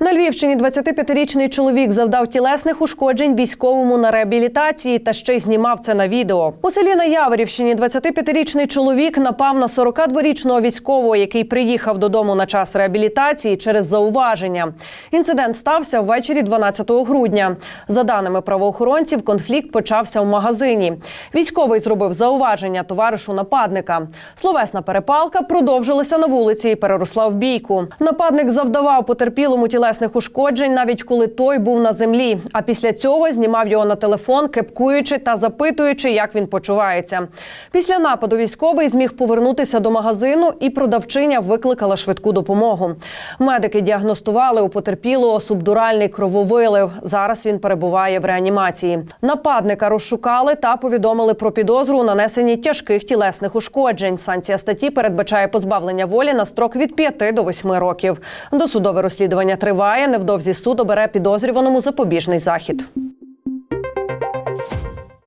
На Львівщині 25-річний чоловік завдав тілесних ушкоджень військовому на реабілітації та ще й знімав це на відео. У селі на Яворівщині 25-річний чоловік напав на 42-річного військового, який приїхав додому на час реабілітації через зауваження. Інцидент стався ввечері 12 грудня. За даними правоохоронців, конфлікт почався в магазині. Військовий зробив зауваження товаришу нападника. Словесна перепалка продовжилася на вулиці і переросла в бійку. Нападник завдавав потерпілому тілесних ушкоджень, навіть коли той був на землі. А після цього знімав його на телефон, кепкуючи та запитуючи, як він почувається. Після нападу військовий зміг повернутися до магазину, і продавчиня викликала швидку допомогу. Медики діагностували у потерпілого субдуральний крововилив. Зараз він перебуває в реанімації. Нападника розшукали та повідомили про підозру у нанесенні тяжких тілесних ушкоджень. Санкція статті передбачає позбавлення волі на строк від 5 до 8 років. Досудове розслідування триває. Невдовзі суд обере підозрюваному запобіжний захід.